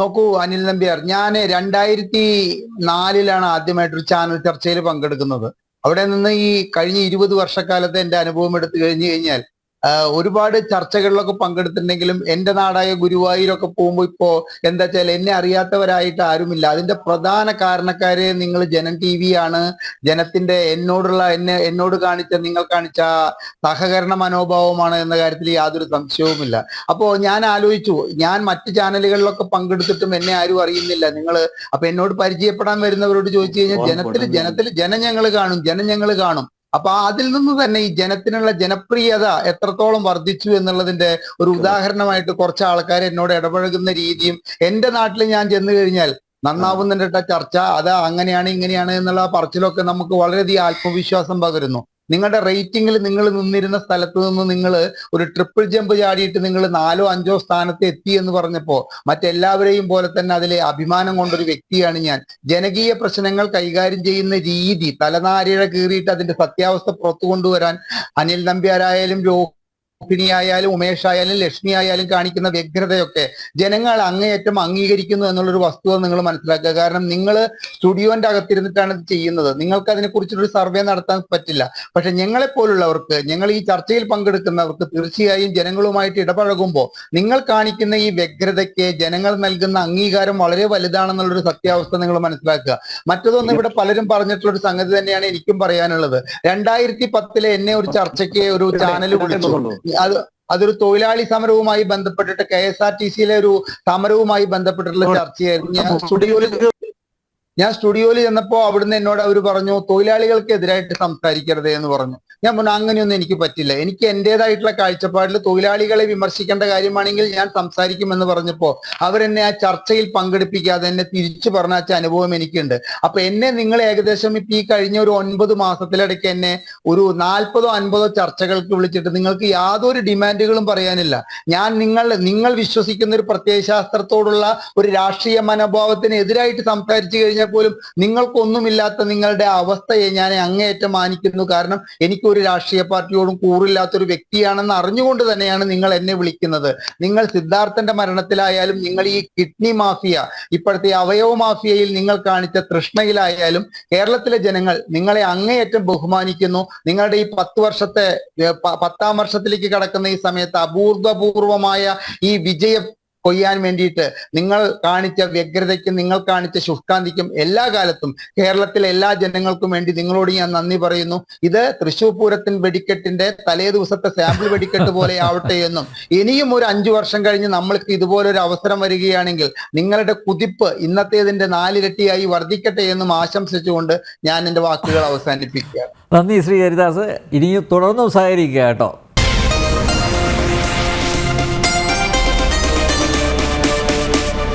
നോക്കൂ അനിൽ നമ്പ്യാർ ഞാൻ രണ്ടായിരത്തി നാലിലാണ് ആദ്യമായിട്ടൊരു ചാനൽ ചർച്ചയിൽ പങ്കെടുക്കുന്നത്. അവിടെ നിന്ന് ഈ കഴിഞ്ഞ ഇരുപത് വർഷക്കാലത്തെ എന്റെ അനുഭവം എടുത്തു കഴിഞ്ഞു കഴിഞ്ഞാൽ ഒരുപാട് ചർച്ചകളിലൊക്കെ പങ്കെടുത്തിട്ടുണ്ടെങ്കിലും എന്റെ നാടായ ഗുരുവായൂരൊക്കെ പോകുമ്പോൾ ഇപ്പോ എന്താ വെച്ചാൽ എന്നെ അറിയാത്തവരായിട്ട് ആരുമില്ല. അതിന്റെ പ്രധാന കാരണക്കാര് നിങ്ങൾ ജനം ടി വി ആണ്. ജനത്തിന്റെ എന്നോടുള്ള എന്നെ എന്നോട് കാണിച്ച നിങ്ങൾ കാണിച്ച സഹകരണ മനോഭാവമാണ് എന്ന കാര്യത്തിൽ യാതൊരു സംശയവുമില്ല. അപ്പോ ഞാൻ ആലോചിച്ചു ഞാൻ മറ്റു ചാനലുകളിലൊക്കെ പങ്കെടുത്തിട്ടും എന്നെ ആരും അറിയുന്നില്ല. നിങ്ങൾ അപ്പൊ എന്നോട് പരിചയപ്പെടാൻ വരുന്നവരോട് ചോദിച്ചു കഴിഞ്ഞാൽ ജനത്തിൽ ജനത്തിൽ ജനം ഞങ്ങൾ കാണും ജനം ഞങ്ങൾ കാണും. അപ്പൊ അതിൽ നിന്ന് തന്നെ ഈ ജനത്തിനുള്ള ജനപ്രിയത എത്രത്തോളം വർദ്ധിച്ചു എന്നുള്ളതിന്റെ ഒരു ഉദാഹരണമായിട്ട് കുറച്ച് ആൾക്കാർ എന്നോട് ഇടപഴകുന്ന രീതിയും എന്റെ നാട്ടിൽ ഞാൻ ചെന്ന് കഴിഞ്ഞാൽ നന്നാവുന്നതിന്റെ ചർച്ച. അത് അങ്ങനെയാണ് ഇങ്ങനെയാണ് എന്നുള്ള പറച്ചിലൊക്കെ നമുക്ക് വളരെയധികം ആത്മവിശ്വാസം പകരുന്നു. നിങ്ങളുടെ റേറ്റിംഗിൽ നിങ്ങൾ നിന്നിരുന്ന സ്ഥലത്ത് നിന്ന് നിങ്ങൾ ഒരു ട്രിപ്പിൾ ജമ്പ് ചാടിയിട്ട് നിങ്ങൾ നാലോ അഞ്ചോ സ്ഥാനത്ത് എത്തി എന്ന് പറഞ്ഞപ്പോൾ മറ്റെല്ലാവരെയും പോലെ തന്നെ അതിലെ അഭിമാനം കൊണ്ടൊരു വ്യക്തിയാണ് ഞാൻ. ജനകീയ പ്രശ്നങ്ങൾ കൈകാര്യം ചെയ്യുന്ന രീതി തലനാരിഴ കീറിയിട്ട് അതിന്റെ സത്യാവസ്ഥ പുറത്തു കൊണ്ടുവരാൻ അനിൽ നമ്പ്യാരായാലും രോഹിണി ആയാലും ഉമേഷ് ആയാലും ലക്ഷ്മി ആയാലും കാണിക്കുന്ന വ്യഗ്രതയൊക്കെ ജനങ്ങൾ അങ്ങേയറ്റം അംഗീകരിക്കുന്നു എന്നുള്ളൊരു വസ്തുത നിങ്ങൾ മനസ്സിലാക്കുക. കാരണം നിങ്ങൾ സ്റ്റുഡിയോന്റെ അകത്തിരുന്നിട്ടാണ് ഇത് ചെയ്യുന്നത്. നിങ്ങൾക്ക് അതിനെ കുറിച്ചൊരു സർവേ നടത്താൻ പറ്റില്ല. പക്ഷെ ഞങ്ങളെ പോലുള്ളവർക്ക് ഞങ്ങൾ ഈ ചർച്ചയിൽ പങ്കെടുക്കുന്നവർക്ക് തീർച്ചയായും ജനങ്ങളുമായിട്ട് ഇടപഴകുമ്പോൾ നിങ്ങൾ കാണിക്കുന്ന ഈ വ്യഗ്രതയ്ക്ക് ജനങ്ങൾ നൽകുന്ന അംഗീകാരം വളരെ വലുതാണെന്നുള്ളൊരു സത്യാവസ്ഥ നിങ്ങൾ മനസ്സിലാക്കുക. മറ്റതൊന്നും ഇവിടെ പലരും പറഞ്ഞിട്ടുള്ള ഒരു സംഗതി തന്നെയാണ് എനിക്കും പറയാനുള്ളത്. രണ്ടായിരത്തി പത്തിലെ എന്നെ ഒരു ചർച്ചയ്ക്ക് ഒരു ചാനൽ വിളിച്ചു. അത് അതൊരു തൊഴിലാളി സമരവുമായി ബന്ധപ്പെട്ടിട്ട് കെ എസ് ആർ ടി സിയിലെ ഒരു സമരവുമായി ബന്ധപ്പെട്ടിട്ടുള്ള ചർച്ചയായിരുന്നു. ഞാൻ സ്റ്റുഡിയോയിൽ ഞാൻ സ്റ്റുഡിയോയിൽ ചെന്നപ്പോ അവിടുന്ന് എന്നോട് അവർ പറഞ്ഞു തൊഴിലാളികൾക്ക് എതിരായിട്ട് സംസാരിക്കരുത് എന്ന് പറഞ്ഞു. ഞാൻ പറഞ്ഞു അങ്ങനെയൊന്നും എനിക്ക് പറ്റില്ല. എനിക്ക് എന്റേതായിട്ടുള്ള കാഴ്ചപ്പാടിൽ തൊഴിലാളികളെ വിമർശിക്കേണ്ട കാര്യമാണെങ്കിൽ ഞാൻ സംസാരിക്കുമെന്ന് പറഞ്ഞപ്പോ അവരെന്നെ ആ ചർച്ചയിൽ പങ്കെടുപ്പിക്കാതെ എന്നെ തിരിച്ചു പറഞ്ഞാച്ച അനുഭവം എനിക്കുണ്ട്. അപ്പൊ എന്നെ നിങ്ങൾ ഏകദേശം ഇപ്പൊ ഈ കഴിഞ്ഞ ഒരു ഒൻപത് മാസത്തിലിടയ്ക്ക് എന്നെ ഒരു നാൽപ്പതോ അൻപതോ ചർച്ചകൾക്ക് വിളിച്ചിട്ട് നിങ്ങൾക്ക് യാതൊരു ഡിമാൻഡുകളും പറയാനില്ല. ഞാൻ നിങ്ങൾ നിങ്ങൾ വിശ്വസിക്കുന്ന ഒരു പ്രത്യയശാസ്ത്രത്തോടുള്ള ഒരു രാഷ്ട്രീയ മനോഭാവത്തിന് എതിരായിട്ട് സംസാരിച്ചു കഴിഞ്ഞാൽ പോലും നിങ്ങൾക്കൊന്നുമില്ലാത്ത നിങ്ങളുടെ അവസ്ഥയെ ഞാൻ അങ്ങേയറ്റം മാനിക്കുന്നു. കാരണം എനിക്കൊരു രാഷ്ട്രീയ പാർട്ടിയോടും കൂറില്ലാത്തൊരു വ്യക്തിയാണെന്ന് അറിഞ്ഞുകൊണ്ട് തന്നെയാണ് നിങ്ങൾ എന്നെ വിളിക്കുന്നത്. നിങ്ങൾ സിദ്ധാർത്ഥന്റെ മരണത്തിലായാലും നിങ്ങൾ ഈ കിഡ്നി മാഫിയ ഇപ്പോഴത്തെ അവയവ മാഫിയയിൽ നിങ്ങൾ കാണിച്ച തൃഷ്ണയിലായാലും കേരളത്തിലെ ജനങ്ങൾ നിങ്ങളെ അങ്ങേയറ്റം ബഹുമാനിക്കുന്നു. നിങ്ങളുടെ ഈ പത്ത് വർഷത്തെ പത്താം വർഷത്തിലേക്ക് കടക്കുന്ന ഈ സമയത്ത് അപൂർവപൂർവമായ ഈ വിജയം കൊയ്യാൻ വേണ്ടിയിട്ട് നിങ്ങൾ കാണിച്ച വ്യഗ്രതയ്ക്കും നിങ്ങൾ കാണിച്ച ശുഷ്കാന്തിക്കും എല്ലാ കാലത്തും കേരളത്തിലെ എല്ലാ ജനങ്ങൾക്കും വേണ്ടി നിങ്ങളോട് ഞാൻ നന്ദി പറയുന്നു. ഇത് തൃശൂർ പൂരത്തിൻ വെടിക്കെട്ടിന്റെ തലേ ദിവസത്തെ സാമ്പിൾ വെടിക്കെട്ട് പോലെ ആവട്ടെ എന്നും. ഇനിയും ഒരു അഞ്ചു വർഷം കഴിഞ്ഞ് നമ്മൾക്ക് ഇതുപോലൊരു അവസരം വരികയാണെങ്കിൽ നിങ്ങളുടെ കുതിപ്പ് ഇന്നത്തേതിന്റെ നാലിരട്ടിയായി വർദ്ധിക്കട്ടെ എന്നും ആശംസിച്ചുകൊണ്ട് ഞാൻ എന്റെ വാക്കുകൾ അവസാനിപ്പിക്കുകയാണ്. നന്ദി ശ്രീ ഹരിദാസ്. ഇനിയും തുടർന്നും സഹകരിക്കുക കേട്ടോ.